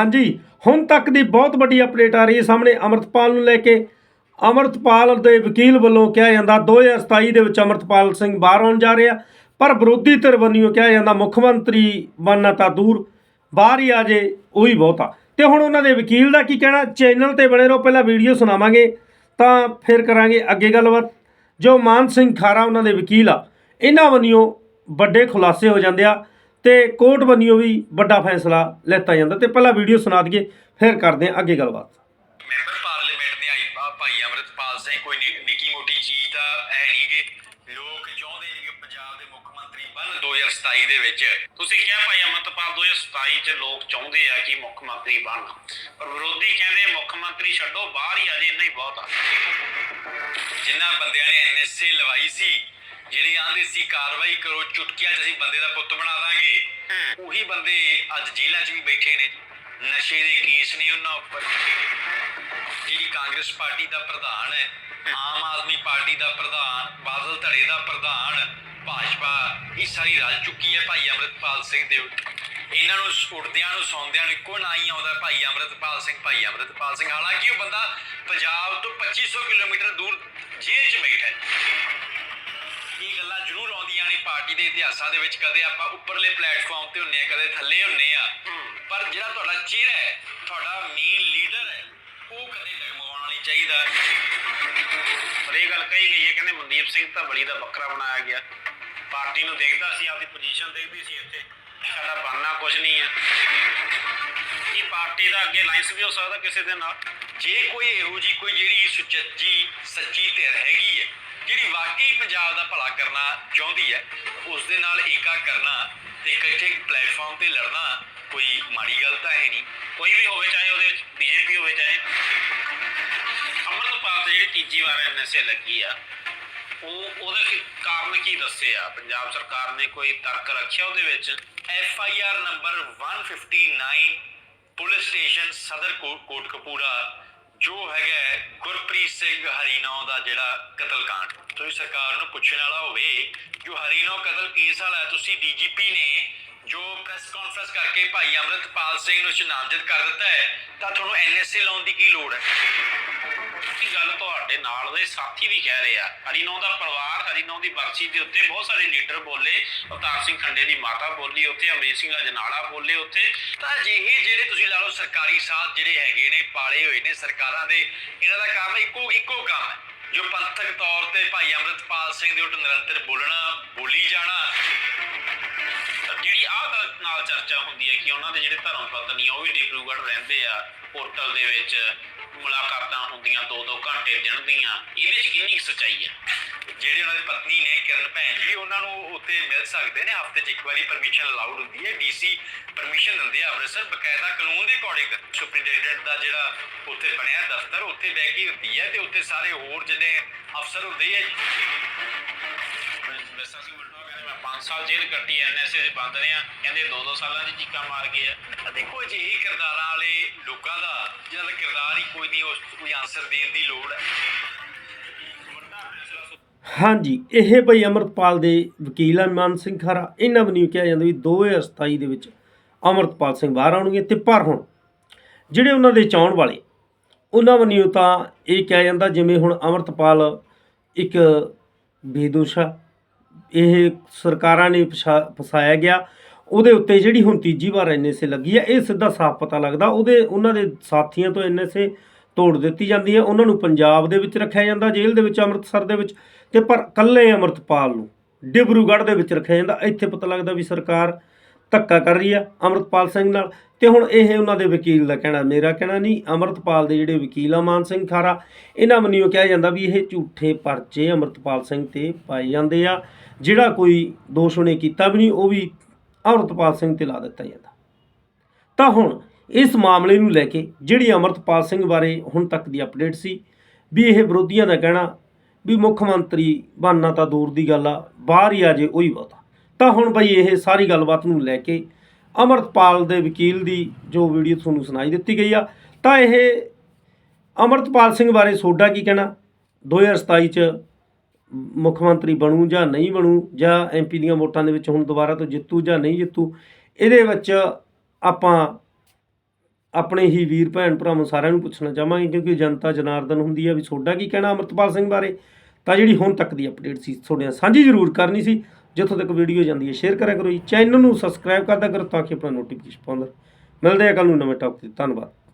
ਹਾਂਜੀ, ਹੁਣ ਤੱਕ ਦੀ ਬਹੁਤ ਵੱਡੀ ਅਪਡੇਟ ਆ ਰਹੀ ਹੈ ਸਾਹਮਣੇ ਅਮਰਤਪਾਲ ਨੂੰ ਲੈ ਕੇ। ਅਮਰਤਪਾਲ ਦੇ ਵਕੀਲ ਵੱਲੋਂ ਕਿਹਾ ਜਾਂਦਾ 2027 ਦੇ ਵਿੱਚ ਅਮਰਤਪਾਲ ਸਿੰਘ ਬਾਹਰ ਆਉਣ ਜਾ ਰਿਹਾ, ਪਰ ਵਿਰੋਧੀ ਧਿਰ ਵੱਲੋਂ ਕਿਹਾ ਜਾਂਦਾ ਮੁੱਖ ਮੰਤਰੀ ਬਣਨਾ ਤਾਂ ਦੂਰ, ਬਾਹਰ ਹੀ ਆ ਜੇ, ਉਹੀ ਬਹੁਤਾ। ਤੇ ਹੁਣ ਉਹਨਾਂ ਦੇ ਵਕੀਲ ਦਾ ਕੀ ਕਹਿਣਾ, ਚੈਨਲ ਤੇ ਬਣੇ ਰਹੋ, ਪਹਿਲਾਂ ਵੀਡੀਓ ਸੁਣਾਵਾਂਗੇ, ਤਾਂ ਫਿਰ ਕਰਾਂਗੇ ਅੱਗੇ ਗੱਲਬਾਤ। ਜੋ ਮਾਨ ਸਿੰਘ ਖਾਰਾ ਉਹਨਾਂ ਦੇ ਵਕੀਲ ਆ, ਇਹਨਾਂ ਵੱਲੋਂ ਵੱਡੇ ਖੁਲਾਸੇ ਹੋ ਜਾਂਦੇ ਆ। ਤੇ ਕੋਰਟ ਵੱਲੋਂ ਵੀ ਵੱਡਾ ਫੈਸਲਾ ਲੈਤਾ ਜਾਂਦਾ ਤੇ ਪਹਿਲਾਂ ਵੀਡੀਓ ਸੁਣਾ ਦਈਏ, ਫਿਰ ਕਰਦੇ ਆ ਅੱਗੇ ਗੱਲਬਾਤ। ਮੈਂਬਰ ਪਾਰਲੀਮੈਂਟ ਨੇ ਆਈ ਭਾਈ ਅਮਰਿਤਪਾਲ ਸਿੰਘ, ਕੋਈ ਨਿੱਕੀ ਮੋਟੀ ਚੀਜ਼ ਤਾਂ ਹੈ ਨਹੀਂ ਲੋਕ ਚਾਹੁੰਦੇ ਨੇ ਪੰਜਾਬ ਦੇ ਮੁੱਖ ਮੰਤਰੀ ਬਣਨ 2027 ਦੇ ਵਿੱਚ। ਤੁਸੀਂ ਕਿਹਾ ਭਾਈ ਅਮਰਿਤਪਾਲ 2027 ਚ ਲੋਕ ਚਾਹੁੰਦੇ ਆ ਕਿ ਮੁੱਖ ਮੰਤਰੀ ਬਣ ਪਰ ਵਿਰੋਧੀ ਕਹਿੰਦੇ ਮੁੱਖ ਮੰਤਰੀ ਛੱਡੋ, ਬਾਹਰ ਹੀ ਆ ਜੇ, ਇੰਨਾ ਹੀ ਬਹੁਤ ਆ। ਜਿਨ੍ਹਾਂ ਬੰਦਿਆਂ ਨੇ ਐਨਐਸਏ ਲਵਾਈ ਸੀ ਜਿਹੜੇ ਆਂਦੇ ਸੀ ਕਾਰਵਾਈ ਕਰੋ ਚੁਟਕੀਆਂ 'ਚ ਅਸੀਂ ਬੰਦੇ ਦਾ ਪੁੱਤ ਬਣਾ ਦਾਂਗੇ। ਉਹੀ ਬੰਦੇ ਅੱਜ ਜੇਲ੍ਹਾਂ 'ਚ ਵੀ ਬੈਠੇ ਨੇ ਨਸ਼ੇ ਦੇ ਕੇਸ ਨੇ ਉਹਨਾਂ ਉੱਪਰ। ਜਿਹੜੀ ਕਾਂਗਰਸ ਪਾਰਟੀ ਦਾ ਪ੍ਰਧਾਨ ਹੈ ਆਮ ਆਦਮੀ ਪਾਰਟੀ ਦਾ ਪ੍ਰਧਾਨ ਬਾਦਲ ਧੜੇ ਦਾ ਪ੍ਰਧਾਨ ਭਾਜਪਾ ਇਹ ਸਾਰੀ ਰਲ ਚੁੱਕੀ ਹੈ ਭਾਈ ਅਮਰਿਤਪਾਲ ਸਿੰਘ ਦੇ ਉੱਤੇ। ਇਹਨਾਂ ਨੂੰ ਉੱਠਦਿਆਂ ਨੂੰ ਸੌਂਦਿਆਂ ਨੂੰ ਇੱਕੋ ਨਾ ਹੀ ਆਉਂਦਾ ਭਾਈ ਅਮਰਿਤਪਾਲ ਸਿੰਘ ਭਾਈ ਅਮਰਿਤਪਾਲ ਸਿੰਘ। ਹਾਲਾਂਕਿ ਉਹ ਬੰਦਾ ਪੰਜਾਬ ਤੋਂ 2500 ਕਿਲੋਮੀਟਰ ਦੂਰ ਜੇਲ੍ਹ 'ਚ ਬੈਠਾ ਹੈ। ਪਾਰਟੀ ਦੇ ਇਤਿਹਾਸਾਂ ਦੇ ਵਿੱਚ ਕਦੇ ਆਪਾਂ ਉੱਪਰਲੇ ਪਲੇਟਫਾਰਮ ਤੇ ਹੁੰਨੇ ਆ ਕਦੇ ਥੱਲੇ ਹੁੰਨੇ ਆ। ਪਰ ਜਿਹੜਾ ਤੁਹਾਡਾ ਚਿਹਰਾ ਹੈ ਤੁਹਾਡਾ ਮੇਨ ਲੀਡਰ ਹੈ ਉਹ ਕਦੇ ਡਗਮਗਾਉਣਾ ਨਹੀਂ ਚਾਹੀਦਾ ਪਰ ਇਹ ਗੱਲ ਕਹੀ ਗਈ ਹੈ ਕਹਿੰਦੇ ਮਨਦੀਪ ਸਿੰਘ ਤਾਂ ਬਲੀ ਦਾ ਬੱਕਰਾ ਬਣਾਇਆ ਗਿਆ। ਪਾਰਟੀ ਨੂੰ ਦੇਖਦਾ ਸੀ ਆਪਦੀ ਪੋਜੀਸ਼ਨ ਦੇਖਦੀ ਸੀ ਇੱਥੇ ਸਾਡਾ ਬਣਨਾ ਕੁਝ ਨਹੀਂ ਹੈ। ਇਹ ਪਾਰਟੀ ਦਾ ਅੱਗੇ ਲਾਈਨਸ ਵੀ ਹੋ ਸਕਦਾ ਕਿਸੇ ਦੇ ਨਾਲ? ਜੇ ਕੋਈ ਇਹੋ ਜੀ ਕੋਈ ਜਿਹੜੀ ਸੁਚੱਜੀ ਸੱਚੀ ਧਿਰ ਹੈਗੀ ਹੈ ਜਿਹੜੀ ਵਾਕਈ ਪੰਜਾਬ ਦਾ ਭਲਾ ਕਰਨਾ ਚਾਹੁੰਦੀ ਹੈ ਉਸ ਦੇ ਨਾਲ ਏਕਾ ਕਰਨਾ ਤੇ ਇਕੱਠੇ ਪਲੇਟਫਾਰਮ ਤੇ ਲੜਨਾ ਕੋਈ ਮਾੜੀ ਗੱਲ ਤਾਂ ਹੈ ਨਹੀਂ। ਕੋਈ ਵੀ ਹੋਵੇ, ਚਾਹੇ ਉਹਦੇ ਵਿੱਚ ਬੀਜੇਪੀ ਹੋਵੇ, ਚਾਹੇ ਅਮਰਤਪਾਲ ਤੇ ਜਿਹੜੀ ਤੀਜੀ ਵਾਰ ਐਨਐਸਏ ਲੱਗੀ ਆ, ਉਹ, ਉਹਦੇ ਕਾਰਨ ਕੀ ਦੱਸਿਆ ਪੰਜਾਬ ਸਰਕਾਰ ਨੇ ਕੋਈ ਤਰਕ ਰੱਖਿਆ ਉਹਦੇ ਵਿੱਚ? F I R number 159 police station ਸਦਰ ਕੋ- ਕੋਟਕਪੂਰਾ, ਜੋ ਹੈਗਾ ਗੁਰਪ੍ਰੀਤ ਸਿੰਘ ਹਰੀ ਦਾ ਜਿਹੜਾ ਕਤਲकांड ਤੁਸੀਂ ਸਰਕਾਰ ਨੂੰ ਪੁੱਛਣ ਵਾਲਾ ਹੋਵੇ, ਜੋ ਹਰੀਨੌ ਕਤਲ ਕੇਸ ਵਾਲਾ ਤੁਸੀਂ ਡੀਜੀਪੀ ਨੇ ਜੋ ਪ੍ਰੈਸ ਕਾਨਫਰੰਸ ਕਰਕੇ ਭਾਈ ਅਮਰਿਤਪਾਲ ਸਿੰਘ ਨੂੰ ਨਾਮਜ਼ਦ ਕਰ ਦਿੱਤਾ ਹੈ, ਤਾਂ ਤੁਹਾਨੂੰ ਐਨਐਸਏ ਲਾਉਣ ਦੀ ਕੀ ਲੋੜ ਹੈ? ਇਹ ਗੱਲ ਤੁਹਾਡੇ ਨਾਲ ਦੇ ਸਾਥੀ ਵੀ ਕਹਿ ਰਹੇ ਆ। ਹਰੀਨੌ ਦਾ ਪਰਿਵਾਰ, ਹਰੀਨੌ ਦੀ ਬਰਸੀ ਦੇ ਉੱਤੇ ਬਹੁਤ ਸਾਰੇ ਲੀਡਰ ਬੋਲੇ, ਅਵਤਾਰ ਸਿੰਘ ਖੰਡੇ ਦੀ ਮਾਤਾ ਬੋਲੀ ਉੱਥੇ ਅਮਰੀਕ ਸਿੰਘ ਅਜਨਾਲਾ ਬੋਲੇ ਉੱਥੇ। ਤਾਂ ਅਜਿਹੇ ਜਿਹੜੇ ਤੁਸੀਂ ਲਾ ਲਓ ਸਰਕਾਰੀ ਸਾਥ ਜਿਹੜੇ ਹੈਗੇ ਨੇ, ਪਾਲੇ ਹੋਏ ਨੇ ਸਰਕਾਰਾਂ ਦੇ, ਇਹਨਾਂ ਦਾ ਕੰਮ ਇੱਕੋ ਇੱਕੋ ਕੰਮ ਹੈ। ਜੋ ਪੰਥਕ ਤੌਰ ਤੇ ਭਾਈ ਅਮਰਿਤਪਾਲ ਸਿੰਘ ਦੇ ਉੱਤੇ ਨਿਰੰਤਰ ਬੋਲਣਾ ਬੋਲੀ ਜਾਣਾ ਜਿਹੜੀ ਆਹ ਗੱਲ ਨਾਲ ਚਰਚਾ ਹੁੰਦੀ ਹੈ ਕਿ ਉਹਨਾਂ ਦੇ ਜਿਹੜੇ ਧਰਮ ਪਤਨੀ ਆ, ਉਹ ਵੀ ਡਿਬਰੂਗੜ੍ਹ ਰਹਿੰਦੇ ਆ। ਹੋਟਲ ਦੇ ਵਿੱਚ ਮੁਲਾਕਾਤਾਂ ਹੁੰਦੀਆਂ 2-2 ਘੰਟੇ ਦਿਨ ਦੀਆਂ। ਇਹਦੇ ਵਿੱਚ ਕਿੰਨੀ ਸੱਚਾਈ ਹੈ? ਜਿਹੜੇ ਉਹਨਾਂ ਦੀ ਪਤਨੀ ਨੇ ਕਿਰਨ ਭੈਣ ਜੀ ਉਹਨਾਂ ਨੂੰ ਉੱਥੇ ਮਿਲ ਸਕਦੇ ਨੇ। ਹਫ਼ਤੇ 'ਚ ਇੱਕ ਵਾਰੀ ਪਰਮਿਸ਼ਨ ਅਲਾਉਡ ਹੁੰਦੀ ਹੈ। ਡੀਸੀ ਪਰਮਿਸ਼ਨ ਦਿੰਦੇ ਆ ਅੰਮ੍ਰਿਤਸਰ। ਬਕਾਇਦਾ ਕਾਨੂੰਨ ਦੇ ਅਕੋਰਡਿੰਗ ਸੁਪਰਡੈਂਟੈਂਟ ਦਾ ਜਿਹੜਾ ਉੱਥੇ ਬਣਿਆ ਦਫ਼ਤਰ ਉੱਥੇ ਕੇ ਹੁੰਦੀ ਹੈ ਤੇ ਉੱਥੇ ਸਾਰੇ ਹੋਰ ਜਿਹਨੇ ਅਫਸਰ ਹੁੰਦੇ ਆ ਕਹਿੰਦੇ ਮੈਂ 5 ਸਾਲ ਜੇਲ੍ਹ ਕੱਟੀ ਐਨਐਸਏ ਦੇ ਬੰਦ ਰਿਆਂ ਕਹਿੰਦੇ 2-2 ਸਾਲਾਂ ਦੀ ਚੀਕਾਂ ਮਾਰ ਗਏ ਆ। ਦੇਖੋ ਅਜਿਹੇ ਕਿਰਦਾਰਾਂ ਵਾਲੇ ਲੋਕਾਂ ਦਾ, ਜਿਹਨਾਂ ਦਾ ਕਿਰਦਾਰ ਹੀ ਕੋਈ ਨਹੀਂ, ਉਸ ਕੋਈ ਆਨਸਰ ਦੇਣ ਦੀ ਲੋੜ ਹੈ। ਹਾਂਜੀ, ਇਹ ਭਈ ਅਮਰਤਪਾਲ ਦੇ ਵਕੀਲ ਆ, ਮਾਨ ਸਿੰਘ ਖਰਾ। ਇਹਨਾਂ ਵੱਲੋਂ ਕਿਹਾ ਜਾਂਦਾ ਵੀ 2027 ਦੇ ਵਿੱਚ ਅਮਰਤਪਾਲ ਸਿੰਘ ਬਾਹਰ ਆਉਣਗੇ ਤੇ ਪਰ ਹੁਣ ਜਿਹੜੇ ਉਹਨਾਂ ਦੇ ਚਾਹਣ ਵਾਲੇ, ਉਹਨਾਂ ਵੱਲੋਂ ਤਾਂ ਇਹ ਕਿਹਾ ਜਾਂਦਾ ਜਿਵੇਂ ਹੁਣ ਅਮਰਤਪਾਲ ਇੱਕ ਬੇਦੋਸ਼ਾ ਇਹ ਸਰਕਾਰਾਂ ਨੇ ਫਸਾ- ਫਸਾਇਆ ਗਿਆ। ਉਹਦੇ ਉੱਤੇ ਜਿਹੜੀ ਹੁਣ ਤੀਜੀ ਵਾਰ ਐਨਐਸਏ ਲੱਗੀ ਹੈ ਇਹ ਸਿੱਧਾ ਸਾਫ਼ ਪਤਾ ਲੱਗਦਾ। ਉਹਦੇ, ਉਹਨਾਂ ਦੇ ਸਾਥੀਆਂ ਤੋਂ ਐਨਐਸਏ ਤੋੜ ਦਿੱਤੀ ਜਾਂਦੀ ਹੈ ਉਹਨਾਂ ਨੂੰ ਪੰਜਾਬ ਦੇ ਵਿੱਚ ਰੱਖਿਆ ਜਾਂਦਾ, ਜੇਲ੍ਹ ਦੇ ਵਿੱਚ, ਅੰਮ੍ਰਿਤਸਰ ਦੇ ਵਿੱਚ ਤੇ ਪਰ ਕੱਲੇ ਅੰਮ੍ਰਿਤਪਾਲ ਨੂੰ, ਡਿਬਰੂਗੜ੍ਹ ਦੇ ਵਿੱਚ ਰੱਖਿਆ ਜਾਂਦਾ। ਇੱਥੇ ਪਤਾ ਲੱਗਦਾ ਵੀ ਸਰਕਾਰ ਧੱਕਾ ਕਰ ਰਹੀ ਆ ਅਮਰਤਪਾਲ ਸਿੰਘ ਨਾਲ। ਤੇ ਹੁਣ ਇਹ ਉਹਨਾਂ ਦੇ ਵਕੀਲ ਦਾ ਕਹਿਣਾ, ਮੇਰਾ ਕਹਿਣਾ ਨਹੀਂ, ਅਮਰਤਪਾਲ ਦੇ ਜਿਹੜੇ ਵਕੀਲ ਆ ਮਾਨ ਸਿੰਘ ਖਾਰਾ, ਇਹਨਾਂ ਮੰਨਿਓ ਕਿਹਾ ਜਾਂਦਾ ਵੀ ਇਹ ਝੂਠੇ ਪਰਚੇ ਅਮਰਤਪਾਲ ਸਿੰਘ ਤੇ ਪਾਏ ਜਾਂਦੇ ਆ। ਜਿਹੜਾ ਕੋਈ ਦੋਸ਼ ਉਹਨੇ ਕੀਤਾ ਵੀ ਨਹੀਂ, ਉਹ ਵੀ ਅਮਰਤਪਾਲ ਸਿੰਘ ਤੇ ਲਾ ਦਿੱਤਾ ਜਾਂਦਾ। ਤਾਂ ਹੁਣ ਇਸ ਮਾਮਲੇ ਨੂੰ ਲੈ ਕੇ ਜਿਹੜੀ ਅਮਰਤਪਾਲ ਸਿੰਘ ਬਾਰੇ ਹੁਣ ਤੱਕ ਦੀ ਅਪਡੇਟ ਸੀ, ਵੀ ਇਹ ਵਿਰੋਧੀਆਂ ਦਾ ਕਹਿਣਾ ਵੀ ਮੁੱਖ ਮੰਤਰੀ ਬਣਨਾ ਤਾਂ ਦੂਰ ਦੀ ਗੱਲ ਆ, ਬਾਹਰ ਹੀ ਆ ਜੇ ਉਹੀ ਬਹੁਤਾ। ਤਾਂ ਹੁਣ ਬਈ ਇਹ ਸਾਰੀ ਗੱਲਬਾਤ ਨੂੰ ਲੈ ਕੇ ਅਮਰਤਪਾਲ ਦੇ ਵਕੀਲ ਦੀ ਜੋ ਵੀਡੀਓ ਤੁਹਾਨੂੰ ਸੁਣਾਈ ਦਿੱਤੀ ਗਈ ਆ, ਤਾਂ ਇਹ ਅਮਰਤਪਾਲ ਸਿੰਘ ਬਾਰੇ ਸੋਡਾ ਕੀ ਕਹਿਣਾ? 2027 ਚ ਮੁੱਖ ਮੰਤਰੀ ਬਣੂ ਜਾਂ ਨਹੀਂ ਬਣੂ, ਜਾਂ ਐਮਪੀ ਦੀਆਂ ਵੋਟਾਂ ਦੇ ਵਿੱਚ ਹੁਣ ਦੁਬਾਰਾ ਤੋਂ ਜਿੱਤੂ ਜਾਂ ਨਹੀਂ ਜਿੱਤੂ, ਇਹਦੇ ਵਿੱਚ ਆਪਾਂ ਆਪਣੇ ਹੀ ਵੀਰ ਭੈਣ ਭਰਾਵਾਂ ਸਾਰਿਆਂ ਨੂੰ ਪੁੱਛਣਾ ਚਾਹਾਂਗੇ, ਕਿਉਂਕਿ ਜਨਤਾ ਜਨਾਰਦਨ ਹੁੰਦੀ ਆ ਵੀ ਤੁਹਾਡਾ ਕੀ ਕਹਿਣਾ ਅਮਰਤਪਾਲ ਸਿੰਘ ਬਾਰੇ? ਤਾਂ ਜਿਹੜੀ ਹੁਣ ਤੱਕ ਦੀ ਅਪਡੇਟ ਸੀ, ਤੁਹਾਡੇ ਨਾਲ ਸਾਂਝੀ ਜ਼ਰੂਰ ਕਰਨੀ ਸੀ। ਜਿੱਥੋਂ ਤੱਕ ਵੀਡੀਓ ਜਾਂਦੀ ਹੈ ਸ਼ੇਅਰ ਕਰਿਆ ਕਰੋ ਜੀ। ਚੈਨਲ ਨੂੰ ਸਬਸਕ੍ਰਾਈਬ ਕਰਦਾ ਕਰੋ ਤਾਂ ਕਿ ਆਪਣਾ ਨੋਟੀਫਿਕੇਸ਼ਨ ਪਾਉਂਦਾ ਮਿਲਦੇ ਆ ਕੱਲ ਨੂੰ ਨਵੇਂ ਟੌਪਿਕ ਤੇ। ਧੰਨਵਾਦ।